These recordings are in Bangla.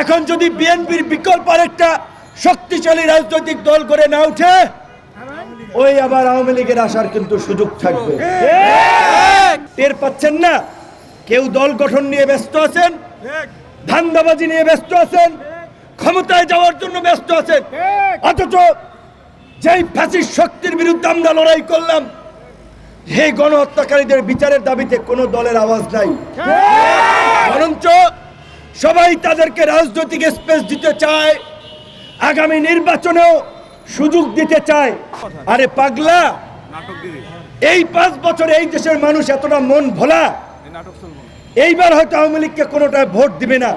এখন যদি বিএনপির বিকল্প একটা শক্তিশালী রাজনৈতিক দল করে না উঠে ওই আবার আওয়ামী লীগের আসার কিন্তু সুযোগ থাকবে। টের পাচ্ছেন না? কেউ দল গঠন নিয়ে ব্যস্ত আছেন? ধান্দাবাজি নিয়ে ব্যস্ত আছেন? ক্ষমতায় যাওয়ার জন্য ব্যস্ত আছেন? অথচ যেই ফ্যাসিস্ট শক্তির বিরুদ্ধে আমরা লড়াই করলাম, সেই গণহত্যাকারীদের বিচারের দাবিতে কোনো দলের আওয়াজ নাই। বরঞ্চ সবাই তাদেরকে রাজনৈতিক স্পেস দিতে চায়, আগামী নির্বাচনেও সুযোগ দিতে চায়। আরে পাগলা, এই পাঁচ বছরে এই দেশের মানুষ এতটা মন ভোলা, এইবার হয়তো আওয়ামী লীগকে কোনোটা ভোট দিবে না।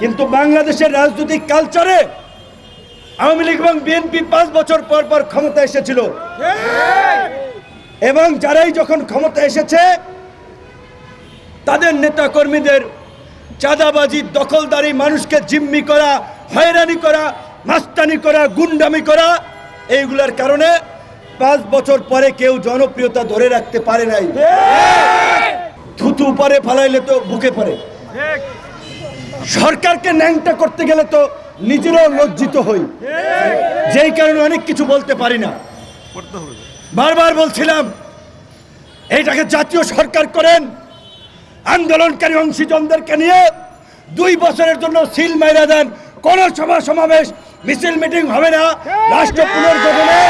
কিন্তু বাংলাদেশের রাজনৈতিক কালচারে আওয়ামী লীগ এবং বিএনপি পাঁচ বছর পর পর ক্ষমতা এসেছিল। এবং যারাই যখন ক্ষমতা এসেছে, তাদের নেতা কর্মীদের চাঁদাবাজি, দখলদারি, মানুষকে জিম্মি করা, হয়রানি করা, মাস্তানি করা, গুন্ডামি করা, এইগুলার কারণে পাঁচ বছর পরে কেউ জনপ্রিয়তা ধরে রাখতে পারে নাই। থুতু পরে ফালাইলে তো বুকে পড়ে। সরকারকে ন্যাংটা করতে গেলে তো নিজেরাও লজ্জিত হই। যেই কারণে অনেক কিছু বলতে পারি না। বারবার বলছিলাম, এইটাকে জাতীয় সরকার করেন। আন্দোলনকারী অংশীজনদেরকে নিয়ে দুই বছরের জন্য সিল মাইরা দেন। কোন সভা সমাবেশ মিছিল মিটিং হবে না। রাষ্ট্র পুনর্গঠনে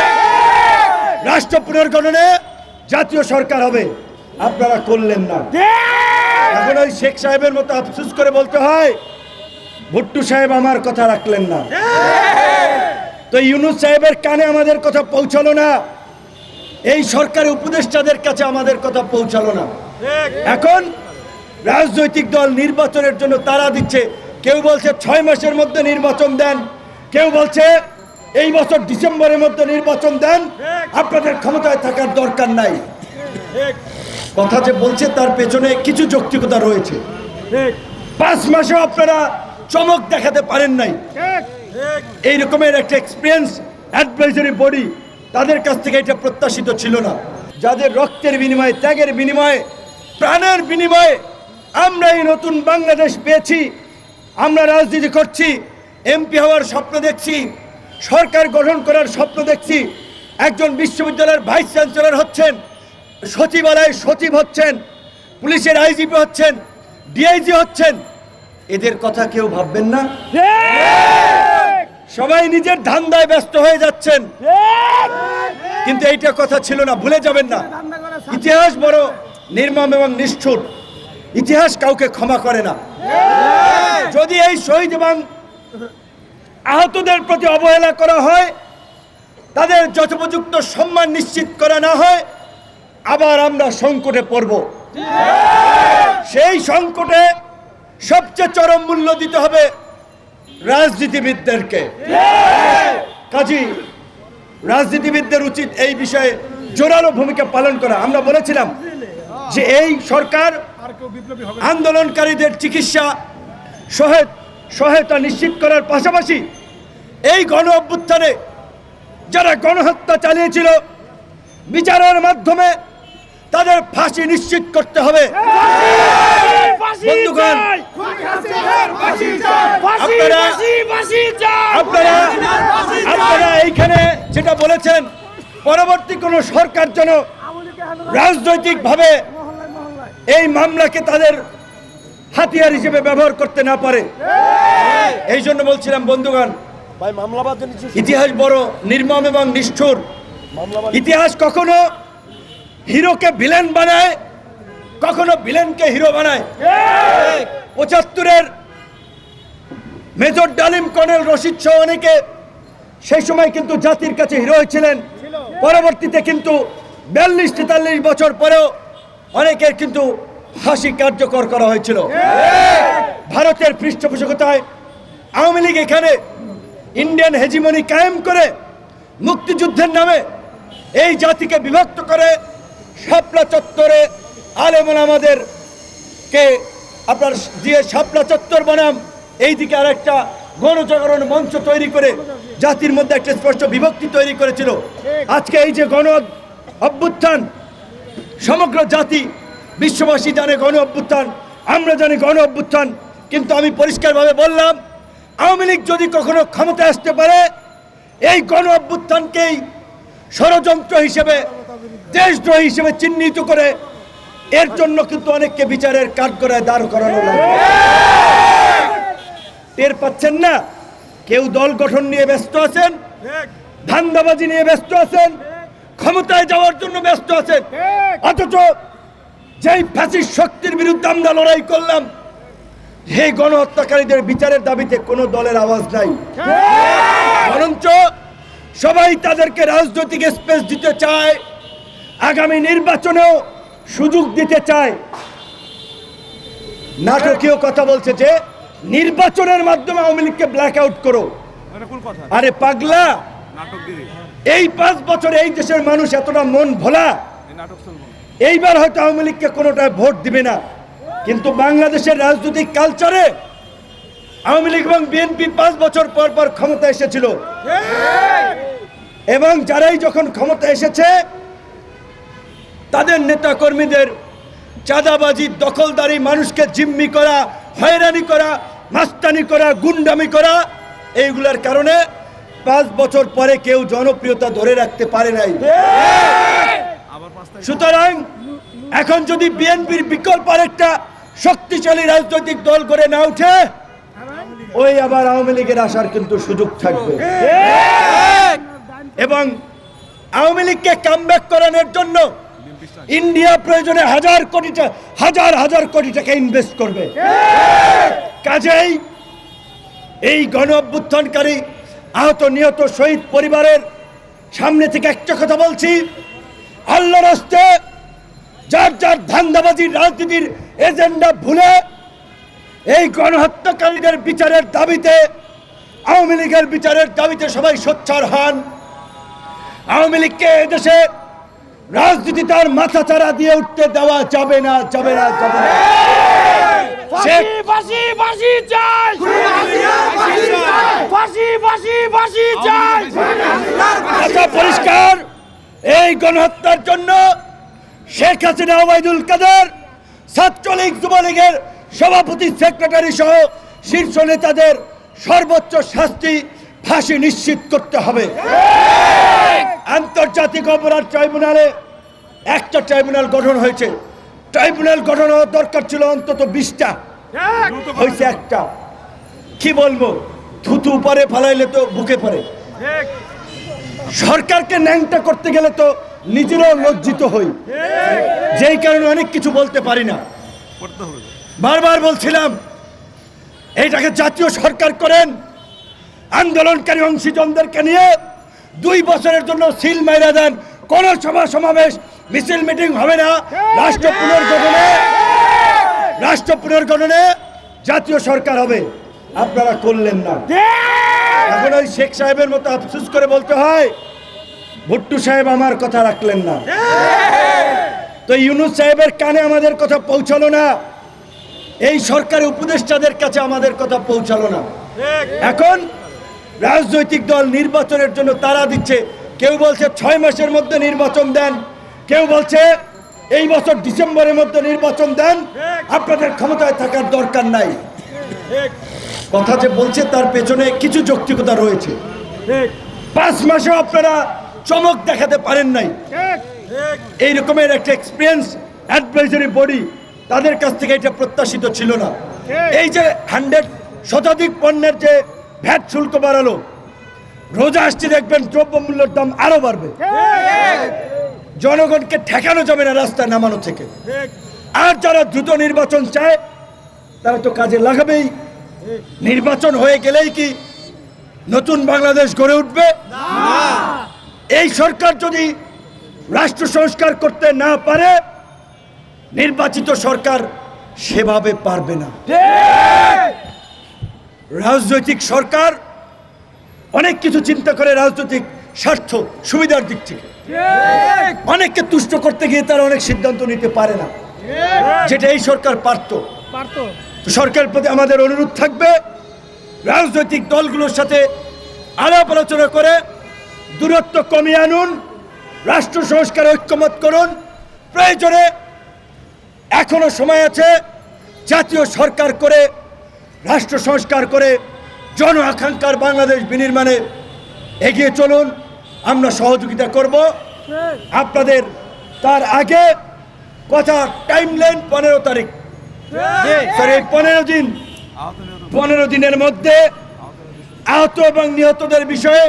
রাষ্ট্র পুনর্গঠনে জাতীয় সরকার হবে। আপনারা করলেন না। এখন ওই শেখ সাহেবের মতো আফসুস করে বলতে হয় ভুট্টু সাহেব আমার কথা রাখলেন না। তো ইউনুস সাহেবের কানে আমাদের কথা পৌঁছালো না। এই সরকারি উপদেষ্টাদের কাছে আমাদের কথা পৌঁছালো না। এখন রাজনৈতিক দল নির্বাচনের জন্য তারা দিচ্ছে। কেউ বলছে ছয় মাসের মধ্যে নির্বাচন দেন, কেউ বলছে এই বছর ডিসেম্বরের মধ্যে নির্বাচন দেন। আপনাদের ক্ষমতায় থাকার দরকার নাই। কথা যে বলছে তার পেছনে কিছু যৌক্তিকতা রয়েছে। পাঁচ মাসেও আপনারা চমক দেখাতে পারেন নাই। এই রকমের একটা এক্সপিরিয়েন্স অ্যাডভাইজারি বডি তাদের কাছ থেকে এটা প্রত্যাশিত ছিল না। যাদের রক্তের বিনিময়ে, ত্যাগের বিনিময়ে, প্রাণের বিনিময়ে আমরা এই নতুন বাংলাদেশ পেয়েছি আমরা রাজনীতি করছি এমপি হওয়ার স্বপ্ন দেখছি সরকার গঠন করার স্বপ্ন দেখছি একজন বিশ্ববিদ্যালয়ের ভাইস চ্যান্সেলর হচ্ছেন সচিবালয়ের সচিব হচ্ছেন পুলিশের আইজিপি হচ্ছেন ডিআইজি হচ্ছেন। এদের কথা কেউ ভাববেন না। সবাই নিজের ধান্দায় ব্যস্ত হয়ে যাচ্ছেন। কিন্তু এইটা কথা ছিল না ভুলে যাবেন না। ইতিহাস বড় নির্মম এবং নিষ্ঠুর। ইতিহাস কাউকে ক্ষমা করে না। যদি এই শহীদ এবং আহতদের প্রতি অবহেলা করা হয়, তাদের যথোপযুক্ত সম্মান নিশ্চিত করা না হয়, আবার আমরা সংকটে পড়ব। সেই সংকটে সবচেয়ে চরম মূল্য দিতে হবে রাজনীতিবিদদেরকে। কাজী, রাজনীতিবিদদের উচিত এই বিষয়ে জোরালো ভূমিকা পালন করা। আমরা বলেছিলাম যে এই সরকার আন্দোলনকারীদের চিকিৎসা সহায় সহায়তা নিশ্চিত করার পাশাপাশি এই গণ অভ্যুত্থানে যারা গণহত্যা চালিয়েছিল, বিচারের মাধ্যমে তাদের ফাঁসি নিশ্চিত করতে হবে। আপনারা এইখানে যেটা বলেছেন, পরবর্তী কোন সরকার যেন রাজনৈতিকভাবে এই মামলাকে তাদের হাতিয়ার হিসেবে ব্যবহার করতে না পারে। এই জন্য বলছিলাম বন্ধুগণ ইতিহাস বড় নির্মম এবং নিষ্ঠুর। ইতিহাস কখনো হিরোকে ভিলেন বানায় কখনো ভিলেনকে হিরো বানায়। পঁচাত্তরের মেজর ডালিম কর্নেল রশিদ সহ অনেকে সেই সময় কিন্তু জাতির কাছে হিরো হয়েছিলেন। পরবর্তীতে কিন্তু বিয়াল্লিশ তেতাল্লিশ বছর পরেও অনেকের কিন্তু ফাঁসি কার্যকর করা হয়েছিল। ভারতের পৃষ্ঠপোষকতায় আওয়ামী লীগ এখানে ইন্ডিয়ান হেজিমনি কায়েম করে মুক্তিযুদ্ধের নামে এই জাতিকে বিভক্ত করে শাপলা চত্বরে আলেমন আমাদের কে আপনার দিয়ে শাপলা চত্বর বনাম, এইদিকে আর একটা গণজাগরণ মঞ্চ তৈরি করে জাতির মধ্যে একটা স্পষ্ট বিভক্তি তৈরি করেছিল। আজকে এই যে গণ অভ্যুত্থান সমগ্র জাতি বিশ্ববাসী জানে গণ অভ্যুত্থান আমরা জানি গণ অভ্যুত্থান কিন্তু আমি পরিষ্কারভাবে বললাম আওয়ামী লীগ যদি কখনো ক্ষমতায় আসতে পারে এই গণ অভ্যুত্থানকেই ষড়যন্ত্র হিসেবে দেশদ্রোহী হিসেবে চিহ্নিত করে এর জন্য কিন্তু অনেককে বিচারের কাঠগড়ায় দাঁড় করানো টের পাচ্ছেন না? কেউ দল গঠন নিয়ে ব্যস্ত আছেন? ধান্দাবাজি নিয়ে ব্যস্ত আছেন? ক্ষমতায় যাওয়ার জন্য ব্যস্ত আছেন। অথচ যেই ফ্যাসিস্ট শক্তির বিরুদ্ধে আমরা লড়াই করলাম সেই গণহত্যাকারীদের বিচারের দাবিতে কোনো দলের আওয়াজ নাই। বরঞ্চ সবাই তাদেরকে রাজনৈতিক স্পেস দিতে চায় আগামী নির্বাচনেও সুযোগ দিতে চায়। নাটকীয় কথা বলছে যে নির্বাচনের মাধ্যমে আওয়ামী লীগকে ব্ল্যাক আউট করো কথা? আরে পাগলা! নাটক এই পাঁচ বছরে এই দেশের মানুষ এতটা মন ভোলা। এইবার হয়তো আওয়ামী লীগকে কোনোটায় ভোট দিবে না। কিন্তু বাংলাদেশের রাজনৈতিক কালচারে আওয়ামী লীগ এবং বিএনপি পাঁচ বছর পর পর ক্ষমতা এসেছিল। এবং যারাই যখন ক্ষমতা এসেছে তাদের নেতা কর্মীদের চাঁদাবাজি দখলদারি মানুষকে জিম্মি করা হয়রানি করা মাস্তানি করা গুন্ডামি করা এইগুলার কারণে পাঁচ বছর পরে কেউ জনপ্রিয়তা ধরে রাখতে পারে নাই। সুতরাং এখন যদি বিএনপির বিকল্প আরেকটা শক্তিশালী রাজনৈতিক দল করে না উঠে ওই আবার আওয়ামী লীগের আসার কিন্তু সুযোগ থাকবে। এবং আওয়ামী লীগকে কামব্যাক করানোর জন্য ইন্ডিয়া প্রয়োজনে হাজার কোটি হাজার হাজার কোটি টাকা ইনভেস্ট করবে। কাজেই এই গণ অভ্যুত্থানকারী আহত নিহত শহীদ পরিবারের সামনে থেকে একটা কথা বলছি। আল্লাহ রাস্তে যার যার ধান্দাবাজির রাজনীতির এজেন্ডা ভুলে এই গণহত্যাকারীদের বিচারের দাবিতে, আওয়ামী লীগের বিচারের দাবিতে সবাই সোচ্চার হন। আওয়ামী লীগকে এদেশে রাজনীতি তার মাথা চারা দিয়ে উঠতে দেওয়া যাবে না যাবে না যাবে না। শেখ ফাঁসি ফাঁসি চাই। ফাঁসি ফাঁসি ফাঁসি চাই। কথা পরিষ্কার। এই গণহত্যার জন্য শেখ হাসিনা ওবায়দুল কাদের ছাত্রলীগ যুবলীগের সভাপতি সেক্রেটারি সহ শীর্ষ নেতাদের সর্বোচ্চ শাস্তি ফাঁসি নিশ্চিত করতে হবে। আন্তর্জাতিক অপরাধ ট্রাইব্যুনালে একটা ট্রাইব্যুনাল গঠন হয়েছে। ট্রাইব্যুনাল গঠন হওয়ার দরকার ছিল অন্তত বিশটা। হয়েছে একটা। কি বলব? থুতু পরে ফালাইলে তো বুকে পড়ে। সরকারকে ন্যাংটা করতে গেলে তো নিজেরাও লজ্জিত হই। যেই কারণে অনেক কিছু বলতে পারি না। বারবার বলছিলাম, এইটাকে জাতীয় সরকার করেন। আন্দোলনকারী অংশীজনদেরকে নিয়ে দুই বছরের জন্য সিল মাইরা দেন। কোন সভা সমাবেশ মিছিল মিটিং হবে না। রাষ্ট্র পুনর্গঠনে রাষ্ট্র পুনর্গঠনে জাতীয় সরকার হবে। আপনারা করলেন না। এখন ওই শেখ সাহেবের মতো আফসুস করে বলতে হয়, ভুট্টু সাহেব আমার কথা রাখলেন না। তো ইউনুস সাহেবের কানে আমাদের কথা পৌঁছালো না। এই সরকারি উপদেষ্টাদের কাছে আমাদের কথা পৌঁছালো না। এখন রাজনৈতিক দল নির্বাচনের জন্য তারা দিচ্ছে। কেউ বলছে ছয় মাসের মধ্যে নির্বাচন দেন। কেউ বলছে, এই বছর ডিসেম্বরের মধ্যে নির্বাচন দেন, আপনাদের ক্ষমতায় থাকার দরকার নাই। কথা যে বলছে তার পেছনে কিছু যৌক্তিকতা রয়েছে। পাঁচ মাসেও আপনারা চমক দেখাতে পারেন নাই। এই রকমের একটা এক্সপিরিয়েন্স অ্যাডভাইজারি বডি তাদের কাছ থেকে এটা প্রত্যাশিত ছিল না। এই যে হান্ড্রেড শতাধিক পণ্যের যে ভ্যাট শুল্ক বাড়ালো, রোজা আসছে দেখবেন, দ্রব্যমূল্যের দাম আরও বাড়বে। জনগণকে ঠেকানো যাবে না রাস্তায় নামানো থেকে। আর যারা দ্রুত নির্বাচন চায়, তারা তো কাজে লাগাবেই। নির্বাচন হয়ে গেলেই কি নতুন বাংলাদেশ গড়ে উঠবে? এই সরকার যদি রাষ্ট্র সংস্কার করতে না পারে, নির্বাচিত সরকার সেভাবে পারবে না। রাজনৈতিক সরকার অনেক কিছু চিন্তা করে রাজনৈতিক স্বার্থ সুবিধার দিক থেকে। অনেককে তুষ্ট করতে গিয়ে তারা অনেক সিদ্ধান্ত নিতে পারে না। যেটা এই সরকার পারতো। পারতো। সরকারের প্রতি আমাদের অনুরোধ থাকবে রাজনৈতিক দলগুলোর সাথে আলাপ আলোচনা করে দূরত্ব কমিয়ে আনুন রাষ্ট্র সংস্কার ঐক্যমত করুন। প্রয়োজনে এখনও সময় আছে জাতীয় সরকার করে রাষ্ট্র সংস্কার করে জন আকাঙ্ক্ষার বাংলাদেশ বিনির্মাণে এগিয়ে চলুন। আমরা সহযোগিতা করব। আপনাদের তার আগে কথা টাইম লাইন পনেরো তারিখ। সরি পনেরো দিন। পনেরো দিনের মধ্যে আহত এবং নিহতদের বিষয়ে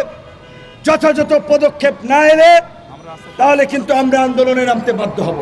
যথাযথ পদক্ষেপ না এলে তাহলে কিন্তু আমরা আন্দোলনে নামতে বাধ্য হব।